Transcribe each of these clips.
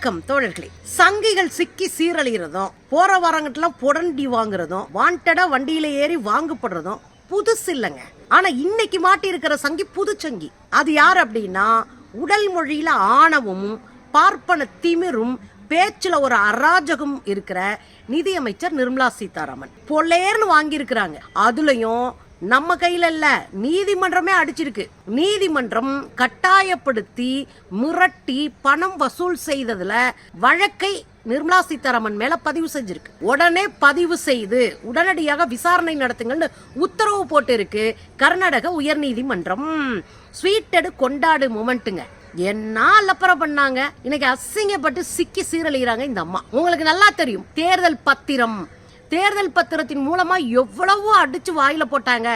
வணக்கம் தோழர்களே. சங்கிகள் சிக்கி சீரழிகிறதும் போற வரங்கிட்டலாம் புடண்டி வாங்குறதும் வாண்டடா வண்டியில ஏறி வாங்கப்படுறதும் புதுசு இல்லைங்க. ஆனா இன்னைக்கு மாட்டி இருக்கிற சங்கி புது சங்கி. அது யார் அப்படின்னா உடல் மொழியில ஆணவமும் பார்ப்பன திமிரும் பேச்சுல ஒரு அராஜகம் இருக்கிற நிதியமைச்சர் நிர்மலா சீதாராமன். பொல்லேர்னு வாங்கியிருக்கிறாங்க. அதுலயும் நம்ம கையில இல்ல. நீதிமன்றமே அடிச்சிருக்கு. நீதிமன்றம் கட்டாயப்படுத்தி மிரட்டி பணம் வசூல் செய்ததுல வழக்கை நிர்மலா சீதாராமன் மேல பதிவு செஞ்சிருக்கு. உடனே பதிவு செய்து உடனடியாக விசாரணை நடத்துங்கள்னு உத்தரவு போட்டு இருக்கு கர்நாடக உயர்நீதிமன்றம். ஸ்வீட்டடு கொண்டாடு மூமெண்ட்டுங்க. என்ன அலப்பறம் பண்ணாங்க? இன்னைக்கு அசிங்கப்பட்டு சிக்கி சீரழிகிறாங்க இந்த அம்மா. உங்களுக்கு நல்லா தெரியும். தேர்தல் பத்திரம் தேர்தல் பத்திரத்தின் மூலமா எவ்வளவோ அடிச்சு வாயில போட்டாங்க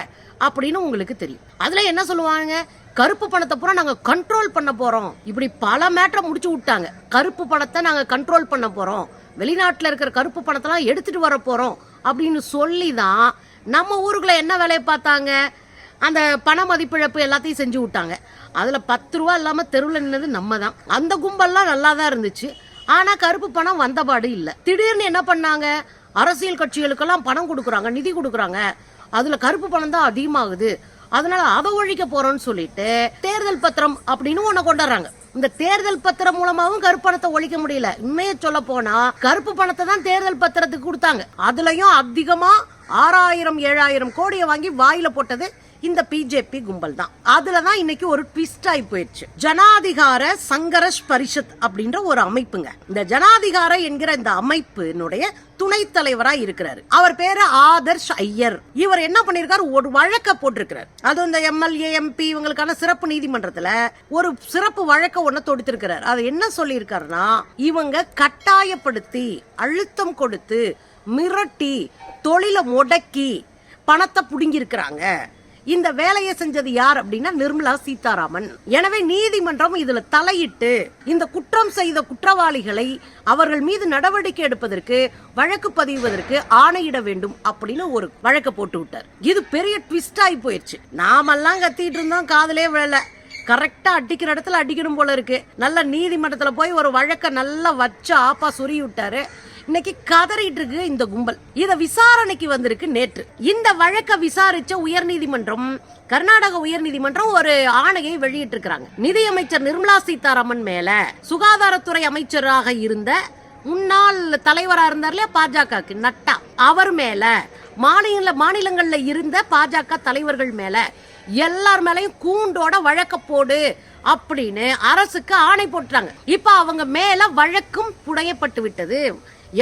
அப்படின்னு உங்களுக்கு தெரியும். அதுல என்ன சொல்லுவாங்க? கருப்பு பணத்தை பூரா நாங்க கண்ட்ரோல் பண்ண போறோம். இப்படி பல மேட்டரை முடிச்சு விட்டாங்க. கருப்பு பணத்தை நாங்க கண்ட்ரோல் பண்ண போறோம். வெளிநாட்டில் இருக்கிற கருப்பு பணத்தெல்லாம் எடுத்துட்டு வர போறோம் அப்படின்னு சொல்லி தான் நம்ம ஊருக்குள்ள என்ன வேலையை பார்த்தாங்க? அந்த பண மதிப்பிழப்பு எல்லாத்தையும் செஞ்சு விட்டாங்க. அதில் பத்து ரூபா இல்லாமல் தெருவில் நின்னது நம்ம தான் அந்த கும்பல்லாம் நல்லா தான் இருந்துச்சு. ஆனால் கருப்பு பணம் வந்தபாடு இல்லை. திடீர்னு என்ன பண்ணாங்க? அரசியல் கட்சிகளுக்கெல்லாம் பணம் கொடுக்குறாங்க நிதி கொடுக்குறாங்க. அதுல கருப்பு பணம் தான் அதிகமாகுது. அதனால அதை ஒழிக்க போறோம்னு சொல்லிட்டு தேர்தல் பத்திரம் அப்படின்னு ஒன்று கொண்டாடுறாங்க. இந்த தேர்தல் பத்திரம் மூலமாவும் கருப்பு பணத்தை ஒழிக்க முடியல. உண்மையை சொல்ல போனா கருப்பு பணத்தை தான் தேர்தல் பத்திரத்துக்கு கொடுத்தாங்க. அதுலயும் அதிகமா ஆறாயிரம் ஏழாயிரம் கோடியை வாங்கி வாயில போட்டது இந்த பிஜேபி கும்பல் தான். அதுல தான் இன்னைக்கு ஒரு ட்விஸ்ட் ஆகி போயிடுச்சு. ஜனாதிகார சங்கரஷ் பரிஷத் அப்படின்ற ஒரு அமைப்புங்க. இந்த ஜனாதிகார என்கிற இந்த அமைப்பினுடைய துணைத் தலைவரா இருக்கிறாரு. அவர் பேரு ஆதர்ஷ் ஐயர். இவர் என்ன பண்ணிருக்காரு? ஒரு வழக்க போட்டிருக்கிறார். அது இந்த எம்எல்ஏ எம்பி இவங்களுக்கான சிறப்பு நீதிமன்றத்துல ஒரு சிறப்பு வழக்க ஒண்ணு தொடுத்திருக்கிறார். அது என்ன சொல்லியிருக்காருன்னா இவங்க கட்டாயப்படுத்தி அழுத்தம் கொடுத்து மிரட்டி தொழிலை முடக்கி பணத்தை புடுங்கியிருக்கிறாங்க. இந்த வேலையை செஞ்சது யார் அப்படின்னா நிர்மலா சீதாராமன். எனவே நீதிமன்றம் இதுல தலையிட்டு இந்த குற்றம் செய்த குற்றவாளிகளை அவர்கள் மீது நடவடிக்கை எடுப்பதற்கு வழக்கு பதிவதற்கு ஆணையிட வேண்டும் அப்படின்னு ஒரு வழக்க போட்டு விட்டார் இது பெரிய ட்விஸ்ட் ஆகி போயிடுச்சு நாமெல்லாம் கத்திட்டு இருந்தோம் காதலே விழல. கரெக்டா அடிக்கிற இடத்துல அடிக்கணும் போல இருக்கு. நல்ல நீதிமன்றத்துல போய் ஒரு வழக்க நல்லா வச்சு ஆப்பா சொறி விட்டாரு இன்னைக்கு கதறிட்டு இருக்கு இந்த கும்பல். இத விசாரணைக்கு வந்திருக்கு நேற்று. இந்த வழக்கை விசாரிச்ச உயர்நீதிமன்றம் கர்நாடக உயர்நீதிமன்றம் ஒரு ஆணையை வெளியிட்டிருக்கிறாங்க. நிதியமைச்சர் நிர்மலா சீதாராமன் மேல சுகாதாரத்துறை அமைச்சராக இருந்த முன்னாள் தலைவரா இருந்தார்ல பாஜக நட்டா. அவர் மேல மாநில மாநிலங்கள்ல இருந்த பாஜக தலைவர்கள் மேல எல்லார் மேலையும் கூண்டோட வழக்க போடு அப்படின்னு அரசுக்கு ஆணை போட்டுறாங்க. இப்ப அவங்க மேல வழக்கும் புடையப்பட்டு விட்டது.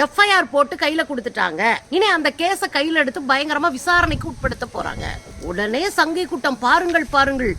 எஃப்ஐஆர் போட்டு கையில கொடுத்துட்டாங்க. இனி அந்த கேஸ கையில எடுத்து பயங்கரமா விசாரணைக்கு உட்படுத்த போறாங்க. உடனே சங்கி கூட்டம் பாருங்கள் பாருங்கள்.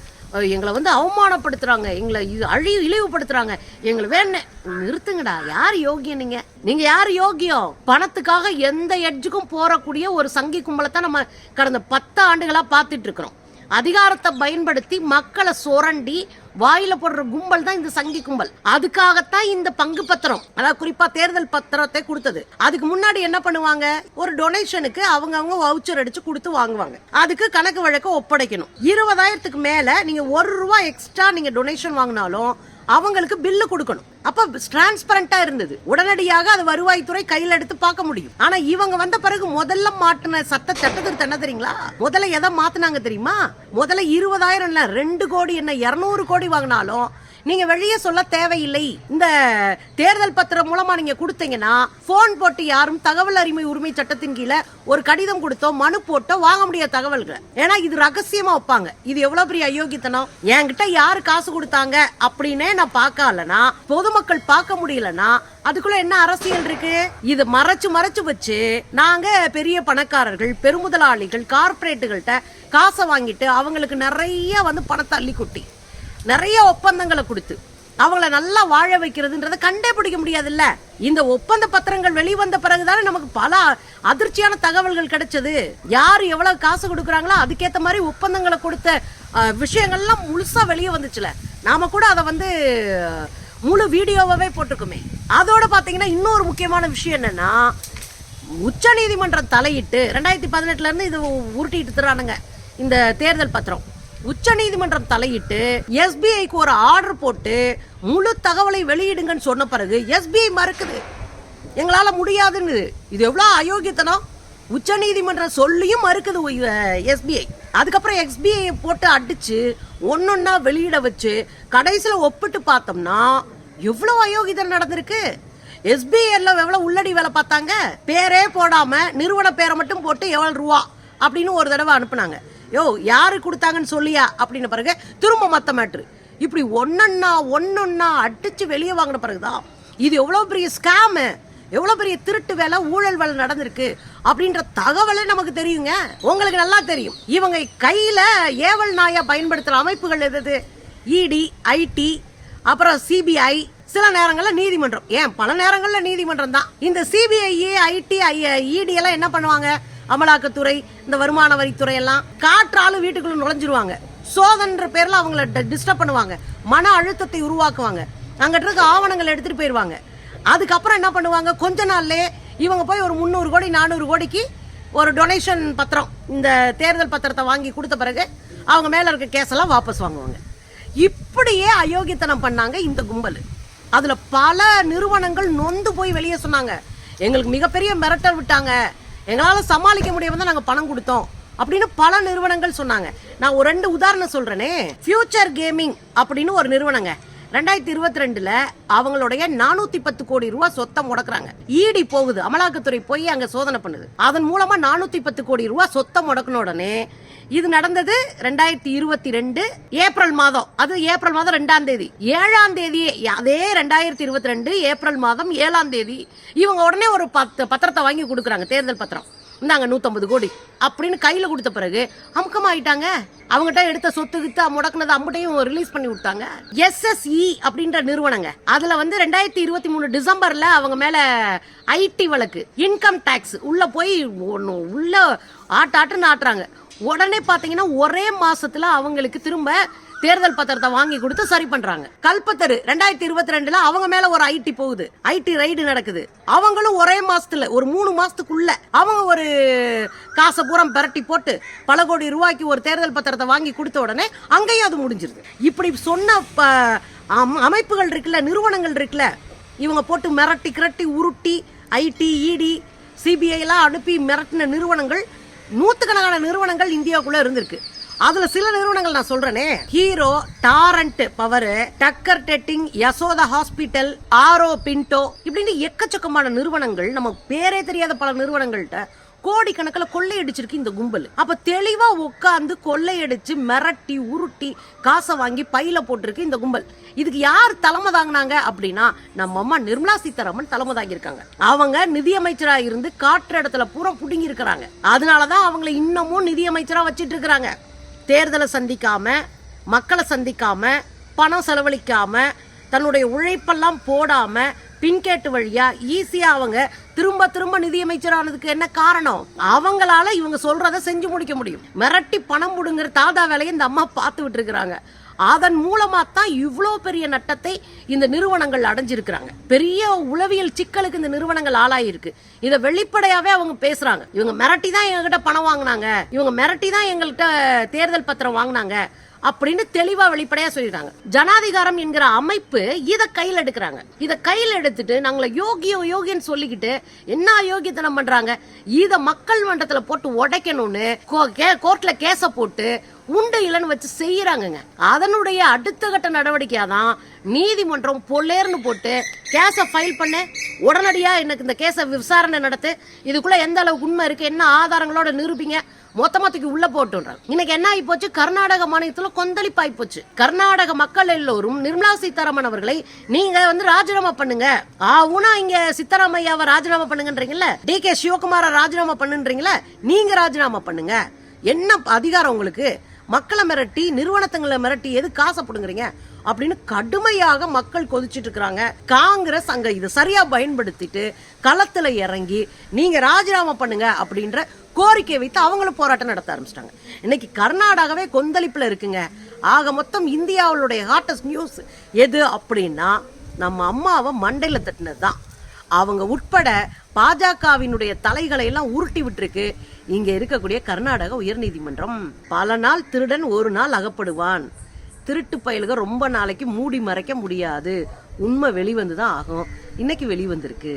எங்களை வந்து அவமானப்படுத்துறாங்க. எங்களை அழி இழிவுபடுத்துறாங்க. எங்களை வேணும் நிறுத்துங்கடா. யார் யோகியம் நீங்க? நீங்க யார் யோகியம் பணத்துக்காக எந்த எட்ஜுக்கும் போறக்கூடிய ஒரு சங்கி கும்பலை தான் நம்ம கடந்த பத்து ஆண்டுகளா பார்த்துட்டு இருக்கிறோம். அதிகாரத்தை பயன்படுத்தி மக்களை சுரண்டி வாயில போடுற கும்பல் தான் இந்த சங்கி கும்பல். அதுக்காகத்தான் இந்த பங்கு பத்திரம் அதாவது குறிப்பா தேர்தல் பத்திரத்தை கொடுத்தது. அதுக்கு முன்னாடி என்ன பண்ணுவாங்க? ஒரு டொனேஷனுக்கு அவங்க அவங்க வவுச்சர் அடிச்சு கொடுத்து வாங்குவாங்க. அதுக்கு கணக்கு வழக்க ஒப்படைக்கணும். இருபதாயிரத்துக்கு மேல நீங்க ஒரு ரூபா எக்ஸ்ட்ரா நீங்க டொனேஷன் வாங்கினாலும் அவங்களுக்கு பில்லு கொடுக்கணும். அப்ப டிரான்ஸ்பரண்டா இருந்தது. உடனடியாக அது வருவாய்த்துறை கையில எடுத்து பார்க்க முடியும். ஆனா இவங்க வந்த பிறகு முதல்ல மாட்டின சட்ட சட்டத்திற்கு என்ன தெரியுங்களா முதல்ல எதை மாத்தினாங்க தெரியுமா? முதல்ல இருபதாயிரம் இல்ல ரெண்டு கோடி என்ன இருநூறு கோடி வாங்கினாலும் நீங்க வெளியே சொல்ல தேவையில்லை. இந்த தேர்தல் பத்திரம் மூலமா நீங்க கொடுத்தீங்கன்னா போன் போட்டு யாரும் தகவல் அறிமை உரிமை சட்டத்தின் கீழே ஒரு கடிதம் கொடுத்தோ மனு போட்டோ வாங்க முடியாத தகவல்களை. ஏன்னா இது ரகசியமா வைப்பாங்க. இது எவ்வளவு பெரிய அயோக்கியத்தனம்? என்கிட்ட யாரு காசு கொடுத்தாங்க அப்படின்னே நான் பார்க்கலனா பொதுமக்கள் பார்க்க முடியலனா அதுக்குள்ள என்ன அரசியல் இருக்கு? இது மறைச்சு மறைச்சு வச்சு நாங்க பெரிய பணக்காரர்கள் பெருமுதலாளிகள் கார்ப்பரேட்டுகள்கிட்ட காசை வாங்கிட்டு அவங்களுக்கு நிறைய வந்து பணத்தை அள்ளி கொட்டி. நிறைய ஒப்பந்தங்களை கொடுத்து அவங்கள நல்லா வாழ வைக்கிறதுன்றத கண்டே பிடிக்க முடியாதுல்ல? இந்த ஒப்பந்த பத்திரங்கள் வெளிவந்த பிறகுதானே நமக்கு பல அதிர்ச்சியான தகவல்கள் கிடைச்சது. யார் எவ்வளவு காசு கொடுக்குறாங்களோ அதுக்கேத்த மாதிரி ஒப்பந்தங்களை கொடுத்த விஷயங்கள்லாம் முழுசா வெளியே வந்துச்சுல. நாம கூட அதை வந்து முழு வீடியோவாகவே போட்டிருக்குமே. அதோட பாத்தீங்கன்னா இன்னொரு முக்கியமான விஷயம் என்னன்னா உச்ச நீதிமன்றம் தலையிட்டு ரெண்டாயிரத்தி பதினெட்டுல இருந்து இது உருட்டிட்டு தரானுங்க இந்த தேர்தல் பத்திரம். உச்சநீதிமன்றம் தலையிட்டு எஸ்பிஐக்கு ஒரு ஆர்டர் போட்டு முழு தகவலை வெளியிடுங்கன்னு சொன்ன பிறகு எஸ்பிஐ மறுக்குது. எங்களால் முடியாதுன்னு. இது எவ்வளோ அயோக்கியத்தனம்? உச்சநீதிமன்றம் சொல்லியும் மறுக்குது எஸ்பிஐ. அதுக்கப்புறம் எஸ்பிஐ போட்டு அடிச்சு ஒன்னொன்னா வெளியிட வச்சு கடைசியில் ஒப்பிட்டு பார்த்தோம்னா எவ்வளோ அயோக்கியத்தனம் நடந்திருக்கு? எஸ்பிஐல எவ்வளோ உள்ளடி வேலை பார்த்தாங்க? பேரே போடாம நிறுவன பேரை மட்டும் போட்டு எவ்வளவு ரூபா அப்படின்னு ஒரு தடவை அனுப்புனாங்க. யோ யாரு கொடுத்தாங்கன்னு சொல்லியா? அப்படின்ன பிறகு திரும்ப மற்ற மேட்ரு இப்படி ஒன்னொன்னா ஒன்னொன்னா அடிச்சு வெளியே வாங்கின பிறகுதான் இது எவ்வளோ பெரிய ஸ்கேமு எவ்வளோ பெரிய திருட்டு வேலை ஊழல் வேலை நடந்திருக்கு? அப்படின்ற தகவலே நமக்கு தெரியுங்க. உங்களுக்கு நல்லா தெரியும். இவங்க கையில் ஏவல் நாயை பயன்படுத்துகிற அமைப்புகள் எது இடி ஐடி அப்புறம் சிபிஐ சில நேரங்களில் நீதிமன்றம். ஏன் பல நேரங்களில் நீதிமன்றம் தான். இந்த சிபிஐ ஐடி இடி எல்லாம் என்ன பண்ணுவாங்க? அமலாக்கத்துறை இந்த வருமான வரித்துறை எல்லாம் காற்றாலும் வீட்டுக்குள்ள நுழைஞ்சிருவாங்க. சோதன்ற பேர்ல அவங்கள டிஸ்டர்ப் பண்ணுவாங்க. மன அழுத்தத்தை உருவாக்குவாங்க. அங்கிட்ட இருக்க ஆவணங்கள் எடுத்துட்டு போயிருவாங்க. அதுக்கப்புறம் என்ன பண்ணுவாங்க? கொஞ்ச நாள்லே இவங்க போய் ஒரு முந்நூறு கோடி நானூறு கோடிக்கு ஒரு டொனேஷன் பத்திரம் இந்த தேர்தல் பத்திரத்தை வாங்கி கொடுத்த பிறகு அவங்க மேல இருக்க கேஸெல்லாம் வாபஸ் வாங்குவாங்க. இப்படியே அயோக்கியத்தனம் பண்ணாங்க இந்த கும்பல். அதுல பல நிறுவனங்கள் நொந்து போய் வெளியே சொன்னாங்க. எங்களுக்கு மிகப்பெரிய மிரட்டல் விட்டாங்க. எங்களால் சமாளிக்க முடியாம தான் நாங்க பணம் கொடுத்தோம் அப்படின்னு பல நிறுவனங்கள் சொன்னாங்க. நான் ஒரு ரெண்டு உதாரணம் சொல்றேனே. ஃபியூச்சர் கேமிங் அப்படின்னு ஒரு நிறுவனங்க. ரெண்டாயிரத்தி இருபத்தி ரெண்டுல அவங்களுடைய நானூத்தி பத்து கோடி ரூபாய் சொத்தை முடக்குறாங்க. ஈடி போகுது. அமலாக்கத்துறை போய் அங்க சோதனை பண்ணுது. அதன் மூலமா நானூத்தி பத்து கோடி ரூபாய் சொத்தை முடக்கின உடனே இது நடந்தது ரெண்டாயிரத்தி இருபத்தி ரெண்டு ஏப்ரல் மாதம். அது ஏப்ரல் மாதம் ரெண்டாம் தேதி. ஏழாம் தேதியே அதே ரெண்டாயிரத்தி இருபத்தி ரெண்டு ஏப்ரல் மாதம் ஏழாம் தேதி இவங்க உடனே ஒரு பத்து பத்திரத்தை வாங்கி கொடுக்குறாங்க தேர்தல் பத்திரம். இந்தாங்க நூற்றம்பது கோடி அப்படின்னு கையில் கொடுத்த பிறகு அமுக்கமாயிட்டாங்க அவங்ககிட்ட எடுத்த சொத்து கித்து முடக்குனது அம்பட்டையும் ரிலீஸ் பண்ணி விட்டாங்க. எஸ்எஸ்இ அப்படின்ற நிறுவனங்க. அதுல வந்து ரெண்டாயிரத்தி இருபத்தி மூணு டிசம்பர்ல அவங்க மேல ஐடி வழக்கு இன்கம் டேக்ஸ் உள்ள போய் ஒன்று உள்ள ஆட்டாட்டுன்னு ஆட்டுறாங்க. உடனே பாத்தீங்கன்னா ஒரே மாசத்துல அவங்களுக்கு திரும்ப தேர்தல் பத்திரத்தை வாங்கி கொடுத்து சரி பண்றாங்க. கல்பத்தரு ரெண்டாயிரத்தி இருபத்தி ரெண்டுல அவங்க மேல ஒரு ஐடி போகுது. ஐடி ரைடு நடக்குது. அவங்களும் ஒரே மாசத்துல ஒரு மூணு மாசத்துக்குள்ள அவங்க ஒரு காசை பூரம் பரட்டி போட்டு பல கோடி ரூபாய்க்கு ஒரு தேர்தல் பத்திரத்தை வாங்கி கொடுத்த உடனே அங்கேயும் அது முடிஞ்சிருது. இப்படி சொன்ன ப- அம்- அமைப்புகள் இருக்குல்ல நிறுவனங்கள் இருக்குல்ல இவங்க போட்டு மிரட்டி கிரட்டி உருட்டி ஐடி இடி சிபிஐ எல்லாம் அனுப்பி மிரட்டின நிறுவனங்கள் நூத்துக்கணக்கான நிறுவனங்கள் இந்தியாவுக்குள்ளே இருந்திருக்கு. அதுல சில நிறுவனங்கள் நான் சொல்றேனே. ஹீரோ டாரண்ட் பவர் டக்கர் டெட்டிங் யசோதா ஹாஸ்பிட்டல் ஆரோ பின்டோ இப்படின்னு எக்கச்சக்கமான நிறுவனங்கள் நம்ம பேரே தெரியாத பல நிறுவனங்கள்ட்ட கோடிக்கணக்கில் கொள்ளையடிச்சிருக்கு இந்த கும்பல். அப்ப தெளிவா உட்காந்து கொள்ளையடிச்சு மிரட்டி உருட்டி காசை வாங்கி பையில போட்டிருக்கு இந்த கும்பல். இதுக்கு யார் தலைமை தாங்கினாங்க அப்படின்னா நம்ம அம்மா நிர்மலா சீதாராமன் தலைமை தாங்கியிருக்காங்க. அவங்க நிதியமைச்சரா இருந்து காற்று இடத்துல பூரா புடுங்கி இருக்கிறாங்க அதனாலதான் அவங்களை இன்னமும் நிதியமைச்சரா வச்சிட்டு இருக்கிறாங்க தேர்தலை சந்திக்காம மக்களை சந்திக்காம பணம் செலவழிக்காம தன்னுடைய உழைப்பெல்லாம் போடாம பின்கேட்டு வழியா ஈஸியா அவங்க திரும்ப திரும்ப நிதியமைச்சரானதுக்கு என்ன காரணம்? அவங்களால இவங்க சொல்றத செஞ்சு முடிக்க முடியும். மிரட்டி பணம் முடுங்குற தாதா வேலையை இந்த அம்மா பார்த்து விட்டுருக்காங்க அதன் மூலமா தான் இவ்வளோ பெரிய நட்டத்தை இந்த நிறுவனங்கள் அடைஞ்சிருக்கிறாங்க. பெரிய உளவியல் சிக்கலுக்கு இந்த நிறுவனங்கள் ஆளாயிருக்கு. இதை வெளிப்படையாவே அவங்க பேசுறாங்க. இவங்க மிரட்டி தான் எங்ககிட்ட பணம் வாங்கினாங்க. இவங்க மிரட்டி தான் எங்கள்கிட்ட தேர்தல் பத்திரம் வாங்கினாங்க. அப்படின்னு தெளிவா வெளிப்படையா சொல்லிடுறாங்க ஜனாதிகாரம் என்கிற அமைப்பு இத கையில் எடுக்கிறாங்க. இத கையில் எடுத்துட்டு நாங்கள யோகியோ யோகின்னு சொல்லிக்கிட்டு என்ன யோகியத்தனம் பண்றாங்க? இத மக்கள் மன்றத்துல போட்டு உடைக்கணும்னு கோ- கே- கோர்ட்ல கேஸை போட்டு உண்டு இல்லைன்னு வச்சு செய்யறாங்கங்க. அதனுடைய அடுத்த கட்ட நடவடிக்கையா தான் நீதிமன்றம் பொல்லேர்னு போட்டு கேஸை ஃபைல் பண்ண. உடனடியா எனக்கு இந்த கேஸை விசாரணை நடத்து. இதுக்குள்ள எந்த அளவுக்கு உண்மை இருக்கு? என்ன ஆதாரங்களோட நிரூபிங்க? மொத்தமா தூக்கி உள்ள போட்டுன்றாங்க. இன்னைக்கு என்ன ஆகி போச்சு? கர்நாடக மாநிலத்துல கொந்தளிப்பாய் போச்சு. கர்நாடக மக்கள் எல்லோரும் நிர்மலா சீதாராமன் அவர்களை நீங்க வந்து ராஜினாமா பண்ணுங்க. ஆவுனா இங்க சித்தராமையாவை ராஜினாமா பண்ணுங்கன்றீங்கல்ல? டி கே சிவகுமார ராஜினாமா பண்ணுன்றீங்களா நீங்க ராஜினாமா பண்ணுங்க. என்ன அதிகாரம் உங்களுக்கு? மக்களை மிரட்டி நிறுவனத்துங்களை மிரட்டி எது காசை பிடுங்குறீங்க? அப்படின்னு கடுமையாக மக்கள் கொதிச்சிட்டு இருக்கிறாங்க. காங்கிரஸ் அங்க இதை சரியா பயன்படுத்திட்டு களத்துல இறங்கி நீங்க ராஜினாமா பண்ணுங்க அப்படின்ற கோரிக்கை வைத்து அவங்களும் போராட்டம் நடத்த ஆரம்பிச்சிட்டாங்க. இன்னைக்கு கர்நாடகாவே கொந்தளிப்பில் இருக்குங்க. ஆக மொத்தம் இந்தியாவுடைய ஹாட்டஸ்ட் நியூஸ் எது அப்படின்னா நம்ம அம்மாவை மண்டையில் தட்டினது தான் அவங்க உட்பட பாஜகவினுடைய தலைகளை எல்லாம் உருட்டி விட்டுருக்கு. இங்க இருக்கக்கூடிய கர்நாடக உயர்நீதிமன்றம் பல நாள் திருடன் ஒரு நாள் அகப்படுவான். திருட்டு பயலுக ரொம்ப நாளைக்கு மூடி மறைக்க முடியாது. உண்மை வெளிவந்து தான் ஆகும். இன்னைக்கு வெளிவந்திருக்கு.